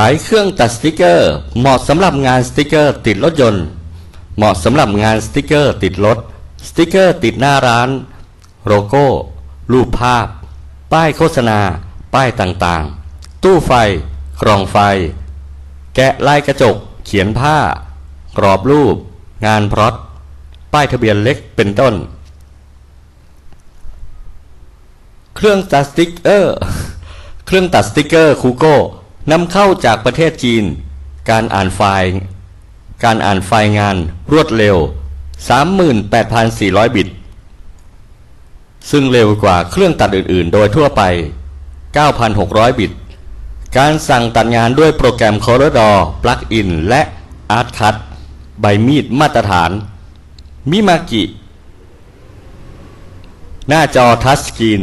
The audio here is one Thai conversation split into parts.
ขายเครื่องตัดสติกเกอร์ เหมาะสำหรับงานสติกเกอร์ติดรถยนต์ เหมาะสำหรับงานสติกเกอร์ติดรถ สติกเกอร์ติดหน้าร้าน โลโก้ รูปภาพ ป้ายโฆษณา ป้ายต่างๆ ตู้ไฟ กล่องไฟ แกะลายกระจก เขียนผ้า กรอบรูป งานพร็อตป้ายทะเบียนเล็กเป็นต้น เครื่องตัดสติกเกอร์ เครื่องตัดสติกเกอร์คูโก้ นำเข้าจากประเทศจีน การอ่านไฟล์การอ่านไฟล์งานรวดเร็ว 38,400 บิต ซึ่งเร็วกว่าเครื่องตัดอื่น ๆ โดยทั่วไป 9,600 บิต การสั่งตัดงานด้วยโปรแกรม Corridor Plugin และ ArtCut ใบมีดมาตรฐาน มิมากิ หน้าจอทัชสกรีน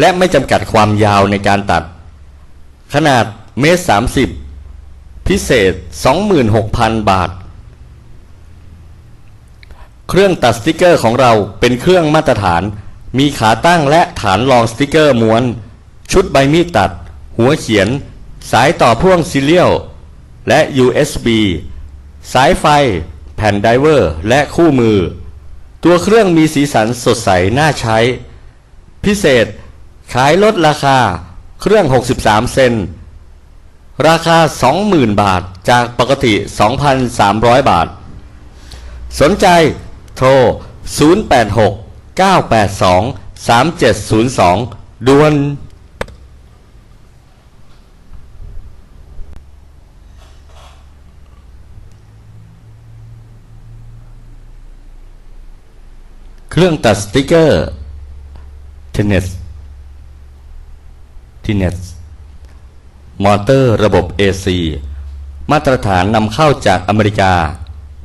และไม่จำกัดความยาวในการตัด ขนาดเมตร30พิเศษ 26,000 บาท เครื่องตัดสติกเกอร์ของเราเป็นเครื่องมาตรฐาน มีขาตั้งและฐานรองสติกเกอร์ม้วน ชุดใบมีดตัด หัวเขียน สายต่อพ่วงซีเรียลและ USB สายไฟ แผ่นไดเวอร์ และคู่มือ ตัวเครื่องมีสีสันสดใสน่าใช้ พิเศษ ขายลดราคาเครื่อง 63 เซน ราคา 20,000 บาทจากปกติ 2,300 บาท สนใจโทร 086 982 3702ด่วนเครื่องตัดสติกเกอร์เทนเนส ทีเนสมอเตอร์ระบบ AC มาตรฐานนำเข้าจากอเมริกา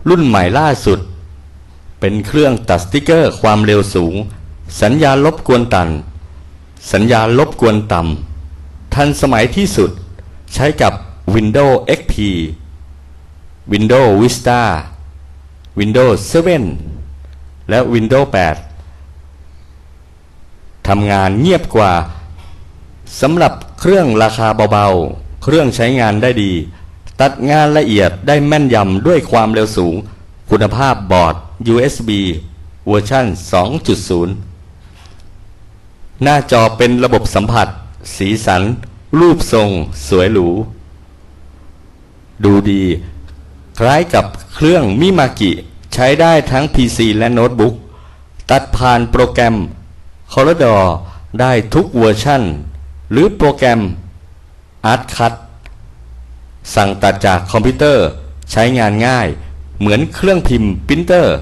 รุ่นใหม่ล่าสุด เป็นเครื่องตัดสติกเกอร์ความเร็วสูง สัญญาณลบกวนตัน สัญญาณลบกวนต่ำทันสมัยที่สุดใช้กับ Windows XP Windows Vista Windows 7 และ Windows 8ทำงานเงียบกว่า สำหรับเครื่องราคาเบาๆ เครื่องใช้งานได้ดี ตัดงานละเอียดได้แม่นยำด้วยความเร็วสูง คุณภาพบอร์ด USB เวอร์ชัน2.0 หน้าจอเป็นระบบสัมผัส สีสัน รูปทรง สวยหรู ดูดี คล้ายกับเครื่องมิมากิ ใช้ได้ทั้ง PC และโน้ตบุ๊ก ตัดผ่านโปรแกรม Corridor ได้ทุกเวอร์ชัน หรือโปรแกรม ArtCut สั่งตัดจากคอมพิวเตอร์ใช้งานง่าย เหมือนเครื่องพิมพ์ปรินเตอร์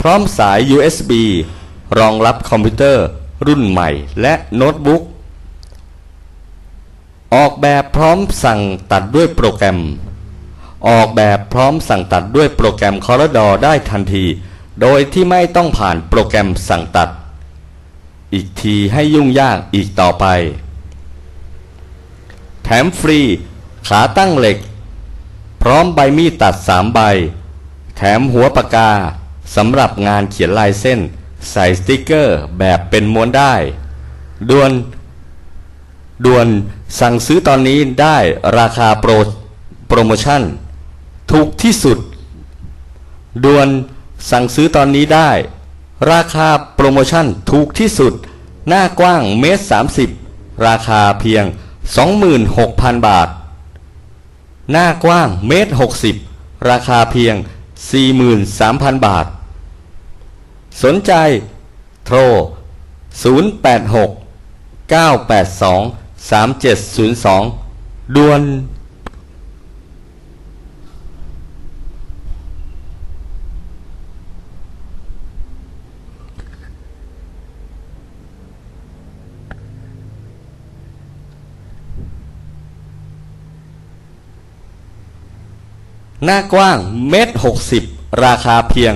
พร้อมสาย USB รองรับคอมพิวเตอร์รุ่นใหม่และโน้ตบุ๊กออกแบบพร้อมสั่งตัดด้วยโปรแกรม ออกแบบพร้อมสั่งตัดด้วยโปรแกรม Corridor ได้ทันที โดยที่ไม่ต้องผ่านโปรแกรมสั่งตัด อีกทีให้ยุ่งยากอีกต่อไป แถมฟรีขาตั้งเหล็ก พร้อมใบมีดตัดสามใบ แถมหัวปากกาสำหรับงานเขียนลายเส้น ใส่สติกเกอร์แบบเป็นม้วนได้ด่วนด่วนสั่งซื้อตอนนี้ได้ราคาโปรโปรโมชั่น ถูกที่สุดด่วนสั่งซื้อตอนนี้ได้ ราคาโปรโมชั่นถูกที่สุด หน้ากว้างเมตร30ราคาเพียง 26,000 บาท หน้ากว้างเมตร60ราคาเพียง 43,000 บาท สนใจโทร 086 982 3702 ด่วน หน้ากว้างเมตรหกสิบราคาเพียง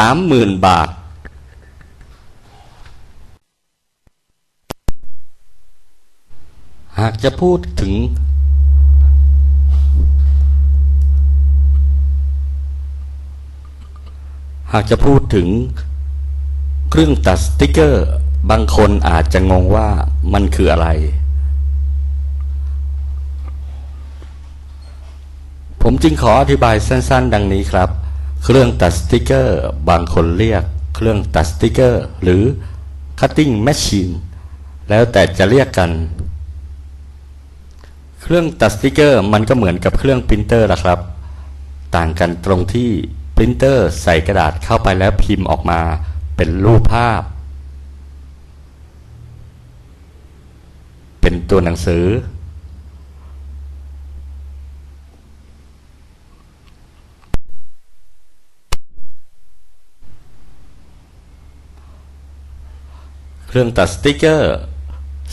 30,000บาท หากจะพูดถึง หากจะพูดถึง เครื่องตัดสติกเกอร์ บางคนอาจจะงงว่ามันคืออะไร ผมจึงขออธิบายสั้นๆ ดังนี้ครับ เครื่องตัดสติกเกอร์ บางคนเรียก เครื่องตัดสติกเกอร์ หรือ cutting machine แล้วแต่จะเรียกกัน เครื่องตัดสติกเกอร์มันก็เหมือนกับเครื่องปรินเตอร์ละครับ ต่างกันตรงที่ปรินเตอร์ใส่กระดาษเข้าไปแล้วพิมพ์ออกมาเป็นรูปภาพ เป็นตัวหนังสือ รื่องตัดสติกเกอร์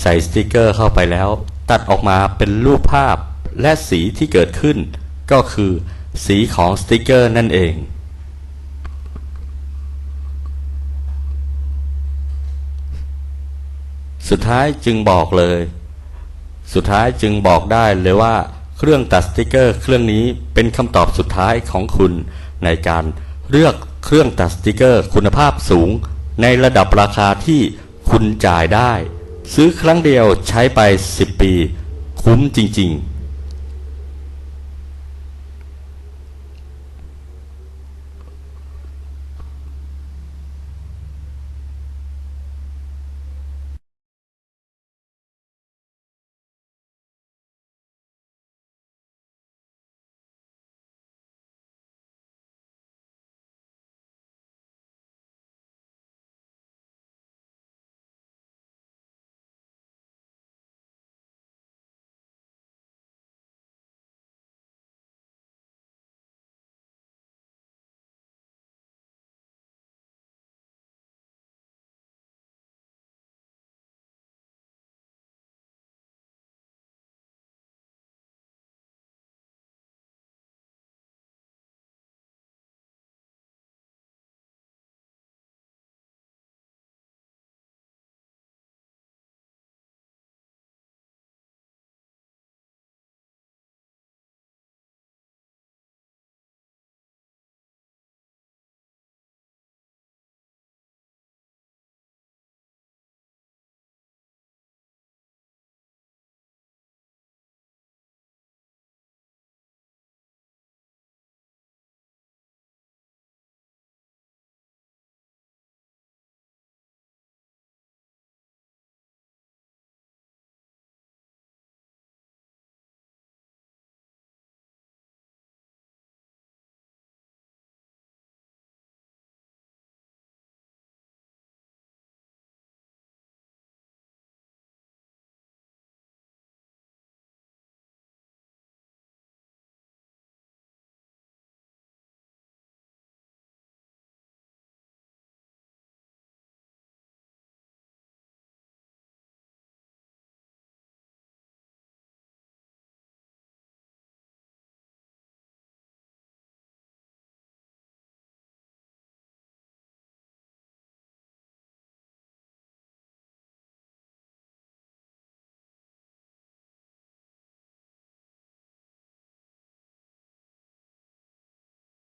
ใส่สติกเกอร์เข้าไปแล้ว ตัดออกมาเป็นรูปภาพและสีที่เกิดขึ้น ก็คือสีของสติกเกอร์นั่นเอง สุดท้ายจึงบอกเลย สุดท้ายจึงบอกได้เลยว่า เครื่องตัดสติกเกอร์ เครื่องนี้เป็นคำตอบสุดท้ายของคุณในการเลือกเครื่องตัดสติกเกอร์ คุณภาพสูงในระดับราคาที่ คุณจ่ายได้ ซื้อครั้งเดียวใช้ไป 10 ปี คุ้มจริง ๆ